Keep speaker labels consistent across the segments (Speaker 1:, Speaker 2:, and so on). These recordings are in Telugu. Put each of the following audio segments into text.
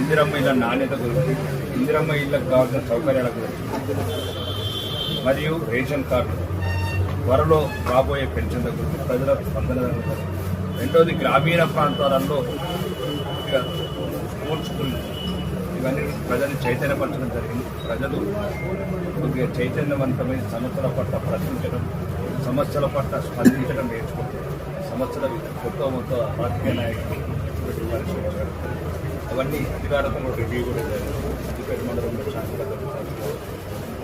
Speaker 1: ఇందిరమ్మ ఇళ్ళ నాణ్యత గురించి ఇందిరమ్మ ఇళ్ళకు కావాల్సిన సౌకర్యాల గురించి మరియు రేషన్ కార్డు త్వరలో రాబోయే పెన్షన్ల గురించి ప్రజల స్పందన రెండవది రెండోది గ్రామీణ ప్రాంతాలలో స్పోర్ట్స్ గురించి ఇవన్నీ ప్రజలు చైతన్యపరచడం జరిగింది. ప్రజలు కొద్దిగా చైతన్యవంతమైన సమస్యల పట్ల ప్రశ్నించడం సమస్యల పట్ల స్పందించడం నేర్చుకుంటారు సమస్యల కొత్త మొత్తం రాజకీయ నాయకులు పరిశీలించారు అవన్నీ అధికారికంగా రివ్యూ కూడా జరిగింది సిద్దిపేట మండలంలో శాంతిభద్రత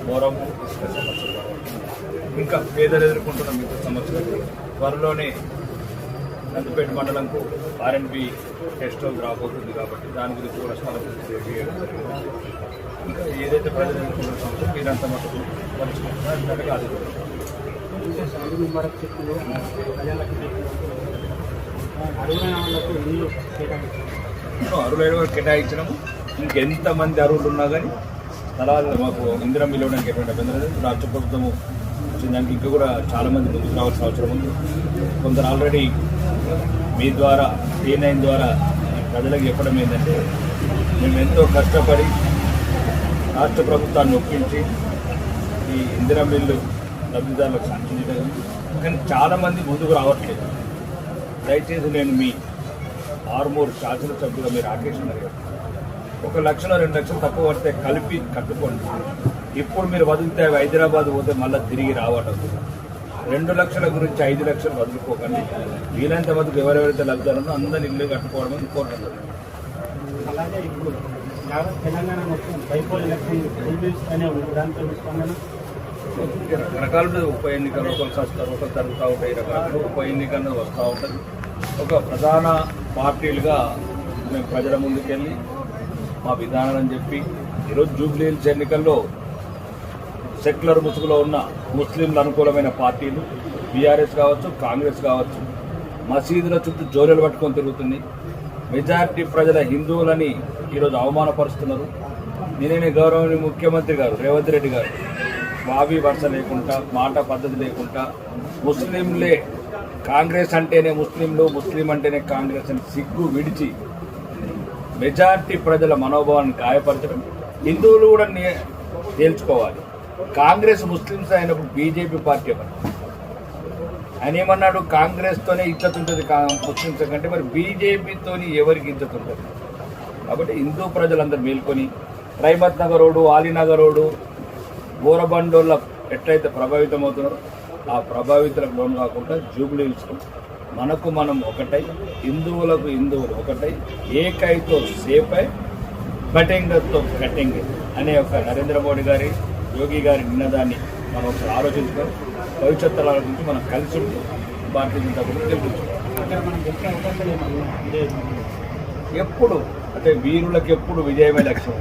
Speaker 1: మోరము ఇంకా పేదలు ఎదుర్కొంటున్న మిగతా సమస్యలు. త్వరలోనే నందిపేట మండలంకు ఆర్ఎన్బి టెస్ట్ రాబోతుంది కాబట్టి దాని గురించి కూడా స్థలం చేయడం ఇంకా ఏదైతే ప్రజలు ఎదుర్కొంటున్న సమస్య మీరంతా మటుకు పంచుకుంటున్నారు దానికి అది
Speaker 2: ప్రజలకు అడుగున వాళ్ళకు ఇల్లు కేటాయించారు
Speaker 1: అరువులైన కూడా కేటాయించడం ఇంకెంతమంది అరువులు ఉన్నా కానీ స్థలాలు మాకు ఇందిరం ఇవ్వడానికి ఎటువంటి అభ్యంతరం లేదు. రాష్ట్ర ప్రభుత్వము వచ్చిన దానికి ఇంకా కూడా చాలామంది ముందుకు రావాల్సిన అవసరం ఉంది. కొందరు ఆల్రెడీ మీ ద్వారా ఏ నైన్ ద్వారా ప్రజలకు చెప్పడం ఏంటంటే మేము ఎంతో కష్టపడి రాష్ట్ర ప్రభుత్వాన్ని ఒప్పించి ఈ ఇందిరం ఇల్లు లబ్ధిదారులకు సాధించడం కానీ చాలామంది ముందుకు రావట్లేదు. దయచేసి నేను మీ ఆరుమూరు శాసనసభ్యులు మీరు కదా. ఒక లక్షలో రెండు లక్షలు తక్కువ పడితే కలిపి కట్టుకోండి. ఇప్పుడు మీరు వదిలితే హైదరాబాద్ పోతే మళ్ళీ తిరిగి రావటం. రెండు లక్షల గురించి ఐదు లక్షలు వదులుకోకండి. వీలైనంత వరకు ఎవరెవరైతే లబ్ధాలను అందరిని ఇల్లు కట్టుకోవడం అని కోరుతున్నారు
Speaker 2: అలాగే ఇప్పుడు తెలంగాణ మొత్తం బైపోల్ ఎలక్షన్ ఫుల్ అనే ఉంది దాంతో స్పందన
Speaker 1: రకరకాల ఉప ఎన్నికలు ఒకరు వస్తారు ఒకరు జరుగుతూ ఉంటాయి. రకరకాల ఉప ఎన్నికలు వస్తూ ఉంటుంది ఒక ప్రధాన పార్టీలుగా మేము ప్రజల ముందుకెళ్ళి మా విధానాలని చెప్పి ఈరోజు జూబ్లీహిల్స్ ఎన్నికల్లో సెక్యులర్ ముసుగులో ఉన్న ముస్లింలు అనుకూలమైన పార్టీలు బీఆర్ఎస్ కావచ్చు కాంగ్రెస్ కావచ్చు మసీదుల చుట్టూ జోరెలు పట్టుకొని తిరుగుతుంది మెజారిటీ ప్రజల హిందువులని ఈరోజు అవమానపరుస్తున్నారు. నేనే గౌరవనీయ ముఖ్యమంత్రి గారు రేవంత్ రెడ్డి గారు బావి వరుస లేకుండా మాట పద్ధతి లేకుండా ముస్లింలే కాంగ్రెస్ అంటేనే ముస్లింలు ముస్లిం అంటేనే కాంగ్రెస్ అని సిగ్గు విడిచి మెజార్టీ ప్రజల మనోభావాన్ని గాయపరచడం హిందువులు కూడా తేల్చుకోవాలి. కాంగ్రెస్ ముస్లింస్ అయినప్పుడు బీజేపీ పార్టీ ఎవరు? ఆయన ఏమన్నాడు? కాంగ్రెస్తోనే ఇజ్జత్ ఉంటుంది కా- ముస్లింస్ కంటే మరి బీజేపీతోని ఎవరికి ఇజ్జత్ ఉంటుంది కాబట్టి హిందూ ప్రజలందరూ మేల్కొని రైమత్ నగర్ రోడ్డు ఆలీనగర్ రోడ్డు బోరబండోళ్ళ ఎట్లయితే ప్రభావితం అవుతున్నారో ఆ ప్రభావితులకు లోన్ కాకుండా జూబ్లీ హిల్స్కు మనకు మనం ఒకటై హిందువులకు హిందువులు ఒకటై ఏకైతో సేపై కటింగ్తో కటింగ్ అనే ఒక నరేంద్ర మోడీ గారి యోగి గారి నిన్నదాన్ని మనం ఒకసారి ఆలోచించుకొని భవిష్యత్తులో ఆలోచించి మనం కలిసి ఉంటూ భారతీయ జనతా పార్టీ
Speaker 2: ఇదే
Speaker 1: ఎప్పుడు అంటే వీరులకు ఎప్పుడు విజయమే లక్ష్యం.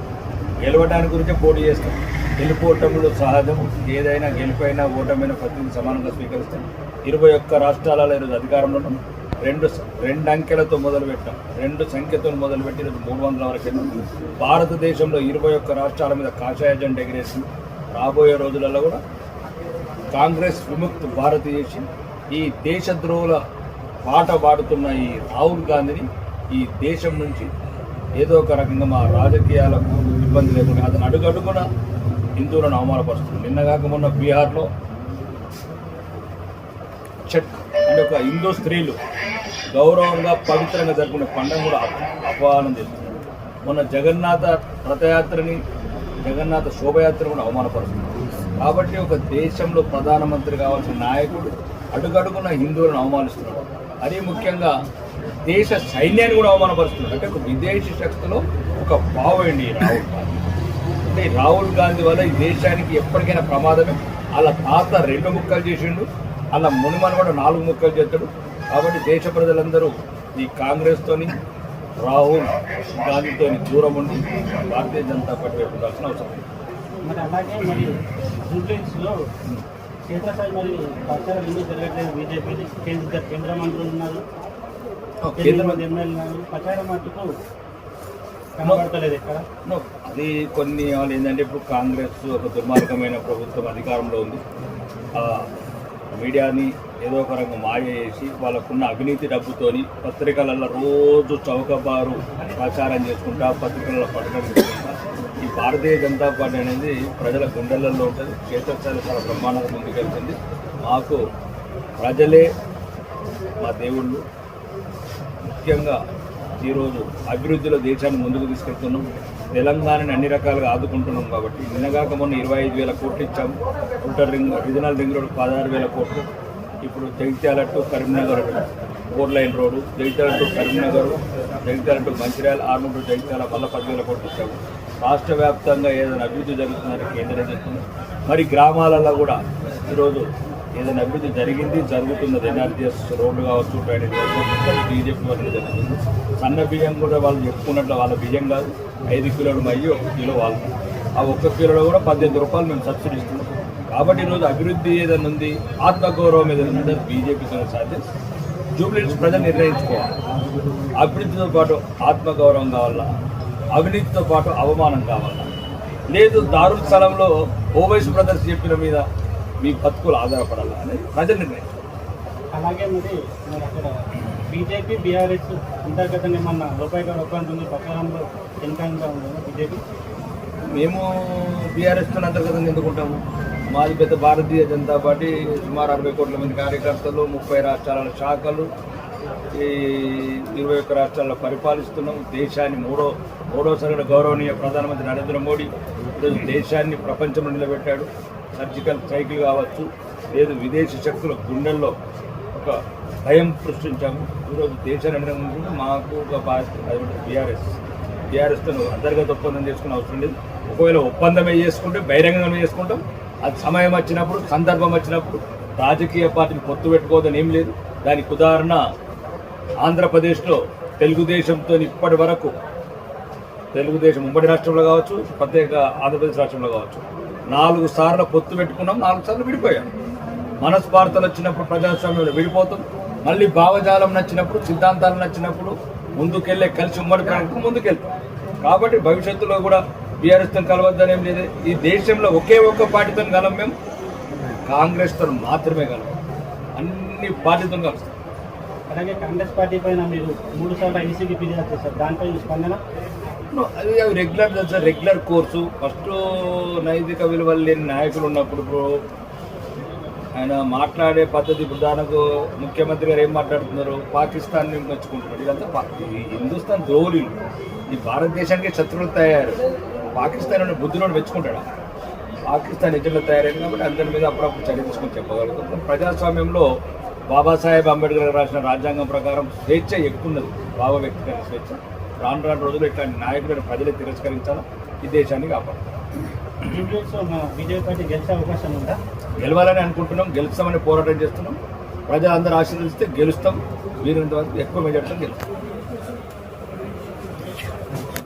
Speaker 1: గెలవడానికి గురించే పోటీ చేస్తాం. గెలుపోవటంలో సహజం. ఏదైనా గెలుపైనా ఓటమైనా ప్రతిని సమానంగా స్వీకరిస్తాం. ఇరవై ఒక్క రాష్ట్రాలలో ఈరోజు అధికారంలో ఉన్నాం. రెండు రెండు అంకెలతో మొదలుపెట్టాం రెండు సంఖ్యతో మొదలుపెట్టి ఈరోజు మూడు వందల వరకు భారతదేశంలో ఇరవై ఒక్క రాష్ట్రాల మీద కాషాయ జెండా ఎగిరేసి రాబోయే రోజులలో కూడా కాంగ్రెస్ విముక్త్ భారత్ చేసి ఈ దేశద్రోహుల పాట పాడుతున్న ఈ రాహుల్ గాంధీని ఈ దేశం నుంచి ఏదో ఒక రకంగా మా రాజకీయాలకు ఇబ్బంది లేకుండా అతను అడుగడుగున హిందువులను అవమానపరుస్తుంది. నిన్నగాక మొన్న బీహార్లో చెట్ అంటే ఒక హిందూ స్త్రీలు గౌరవంగా పవిత్రంగా జరుపుకునే పండుగ కూడా అప- అపవాదం చేస్తున్నారు. మొన్న జగన్నాథ రథయాత్రని జగన్నాథ శోభయాత్ర కూడా అవమానపరుస్తుంది కాబట్టి ఒక దేశంలో ప్రధానమంత్రి కావాల్సిన నాయకుడు అడుగడుగున హిందువులను అవమానిస్తున్నాడు అది ముఖ్యంగా దేశ సైన్యాన్ని కూడా అవమానపరుస్తున్నాడు అంటే ఒక విదేశీ శక్తిలో ఒక పావండి రాహుల్ గాంధీ అంటే రాహుల్ గాంధీ వల్ల ఈ దేశానికి ఎప్పటికైనా ప్రమాదమే. వాళ్ళ తాత రెండు ముక్కలు చేసిండు అలా మునిమని కూడా నాలుగు ముక్కలు చేస్తాడు. కాబట్టి దేశ ప్రజలందరూ ఈ కాంగ్రెస్తోని రాహుల్ గాంధీతోని దూరం ఉండి భారతీయ జనతా పార్టీ వైపు ఉండాల్సిన అవసరం.
Speaker 2: మరి అలాగే మరి జూబ్లీస్లో క్షేత్రస్థాయి మరి ప్రచారం ఎందుకు జరగట్లేదు? బీజేపీ కేంద్ర కేంద్ర మంత్రులు ఉన్నారు.
Speaker 1: కేంద్ర
Speaker 2: ఎమ్మెల్యేలు ఉన్నారు. ప్రచారం మట్టుకు
Speaker 1: అది కొన్ని వాళ్ళు ఏంటంటే ఇప్పుడు కాంగ్రెస్ ఒక దుర్మార్గమైన ప్రభుత్వం అధికారంలో ఉంది. ఆ మీడియాని ఏదో ఒక రంగం మాయ చేసి వాళ్ళకున్న అవినీతి డబ్బుతోని పత్రికలలో రోజు చౌకబారు ప్రచారం చేసుకుంటా పత్రికలలో పట్టడం ఈ భారతీయ జనతా పార్టీ అనేది ప్రజల గుండెలలో ఉంటుంది. క్షేత్రస్థాయిలో చాలా బ్రహ్మాండంగా ముందుకెళ్తుంది మాకు ప్రజలే మా దేవుళ్ళు. ముఖ్యంగా ఈరోజు అభివృద్ధిలో దేశాన్ని ముందుకు తీసుకెళ్తున్నాం. తెలంగాణని అన్ని రకాలుగా ఆదుకుంటున్నాం కాబట్టి నిన్నగాక మొన్న ఇరవై ఐదు వేల కోట్లు ఇచ్చాం. ఉంటర్ రింగ్ రీజనల్ రింగ్ రోడ్ పదహారు వేల కోట్లు. ఇప్పుడు Jagtial to Karimnagar four lane road Jagtial to Karimnagar Jagtial to Mancherial Armoor to Jagtial మళ్ళీ పదివేల కోట్లు ఇచ్చాము రాష్ట్ర వ్యాప్తంగా ఏదైనా అభివృద్ధి జరుగుతుందని కేంద్రం చెప్తుంది. మరి గ్రామాలలో కూడా ఈరోజు ఏదైనా అభివృద్ధి జరిగింది జరుగుతున్నది ఎన్ఆర్టీఎస్ రోడ్లు కావచ్చు డ్రైనేజ్ కావచ్చు బీజేపీ వల్ల జరుగుతుంది. సన్న బియ్యం కూడా వాళ్ళు చెప్పుకున్నట్లు వాళ్ళ బియ్యం కాదు. ఐదు కిలోలు మయ్యి ఒక కిలో వాళ్ళు. ఆ ఒక్క కిలోలో కూడా పద్దెనిమిది రూపాయలు మేము సబ్సిడీ ఇస్తున్నాం. కాబట్టి ఈరోజు అభివృద్ధి ఏదైనా ఉంది ఆత్మగౌరవం ఏదైనా ఉంటే బీజేపీతో సాధ్యం. జూబ్లీస్ ప్రజలు నిర్ణయించుకోవాలి. అభివృద్ధితో పాటు ఆత్మగౌరవం కావాలా? అవినీతితో పాటు అవమానం కావాలా? లేదు దారుణ స్థలంలో ఓవైస్ బ్రదర్స్ చెప్పిన మీద మీ బతుకులు ఆధారపడాలా అనేది ప్రజలు నిర్ణయం.
Speaker 2: అలాగే మరి అక్కడ బీజేపీ బీఆర్ఎస్ అంతర్గతంగా ఏమన్నా రూపాయి రూపాయలు ఉంది పక్కనంలో వెనుకంగా ఉంది బీజేపీ?
Speaker 1: మేము బీఆర్ఎస్ అంతర్గతంగా ఎందుకుంటాము మాది పెద్ద భారతీయ జనతా పార్టీ సుమారు అరవై కోట్ల మంది కార్యకర్తలు ముప్పై రాష్ట్రాల శాఖలు ఈ ఇరవై ఒక్క రాష్ట్రాల్లో పరిపాలిస్తున్నాం. దేశాన్ని మూడో మూడోసారి గౌరవనీయ ప్రధానమంత్రి నరేంద్ర మోడీ ఈరోజు దేశాన్ని ప్రపంచంలో నిలబెట్టాడు. సర్జికల్ స్ట్రైక్లు కావచ్చు లేదు విదేశీ శక్తుల గుండెల్లో ఒక భయం సృష్టించాము. ఈరోజు దేశాన్ని నిర్ణయించుకుంటే మాకు ఒక బాధ్యత బీఆర్ఎస్. బీఆర్ఎస్తో అంతర్గత ఒప్పందం చేసుకునే అవసరం లేదు. ఒకవేళ ఒప్పందమే చేసుకుంటే బహిరంగంగానే చేసుకుంటాం. అది సమయం వచ్చినప్పుడు సందర్భం వచ్చినప్పుడు రాజకీయ పార్టీని పొత్తు పెట్టుకోవద్దని ఏం లేదు. దానికి ఉదాహరణ ఆంధ్రప్రదేశ్లో తెలుగుదేశంతో ఇప్పటి వరకు తెలుగుదేశం ఉమ్మడి రాష్ట్రంలో కావచ్చు ప్రత్యేక ఆంధ్రప్రదేశ్ రాష్ట్రంలో కావచ్చు. నాలుగు సార్లు పొత్తు పెట్టుకున్నాం నాలుగు సార్లు విడిపోయాం. మనస్పార్థలు వచ్చినప్పుడు ప్రజాస్వామ్యంలో విడిపోతాం. మళ్ళీ భావజాలం నచ్చినప్పుడు సిద్ధాంతాలు నచ్చినప్పుడు ముందుకెళ్ళే కలిసి ఉమ్మడి ప్రాంతం ముందుకెళ్తాం. కాబట్టి భవిష్యత్తులో కూడా బీఆర్ఎస్తో కలవద్దనేం లేదు. ఈ దేశంలో ఒకే ఒక్క పార్టీతో కలం మేము. కాంగ్రెస్తో మాత్రమే కలం. అన్ని పార్టీతో కలుస్తాం.
Speaker 2: అలాగే కాంగ్రెస్ పార్టీ పైన మీరు మూడు సార్లు ఐసీకి ఫిర్యాదు చేశారు. దానిపై స్పందన?
Speaker 1: అది regular sir regular course first నైతిక విలువలు లేని నాయకులు ఉన్నప్పుడు ఆయన మాట్లాడే పద్ధతి ఇప్పుడు దానికి ముఖ్యమంత్రి గారు ఏం మాట్లాడుతున్నారు? పాకిస్తాన్ని మెచ్చుకుంటున్నారు ఇదంతా హిందుస్థాన్ ద్రోహులు. ఈ భారతదేశానికి శత్రువులు తయారు. పాకిస్తాన్ అనే బుద్ధిలోడు మెచ్చుకుంటాడు? పాకిస్తాన్ ఎజెండా తయారైంది కాబట్టి అందరి మీద అప్పుడప్పుడు చర్య తీసుకొని చెప్పగలుగుతాం. ప్రజాస్వామ్యంలో బాబాసాహెబ్ అంబేద్కర్ రాసిన రాజ్యాంగం ప్రకారం స్వేచ్ఛ ఎక్కువ ఉన్నది భావ వ్యక్తిగత స్వేచ్ఛ. రాను రాను రోజులు ఇట్లాంటి నాయకులను ప్రజలే తిరస్కరించాలా? ఈ దేశాన్ని కాపాడాలి గెలవాలని అనుకుంటున్నాం గెలుస్తామని పోరాటం చేస్తున్నాం. ప్రజలందరూ ఆశీర్వదిస్తే గెలుస్తాం. వీరంత వరకు ఎక్కువ మెజార్టీతో గెలుస్తాం.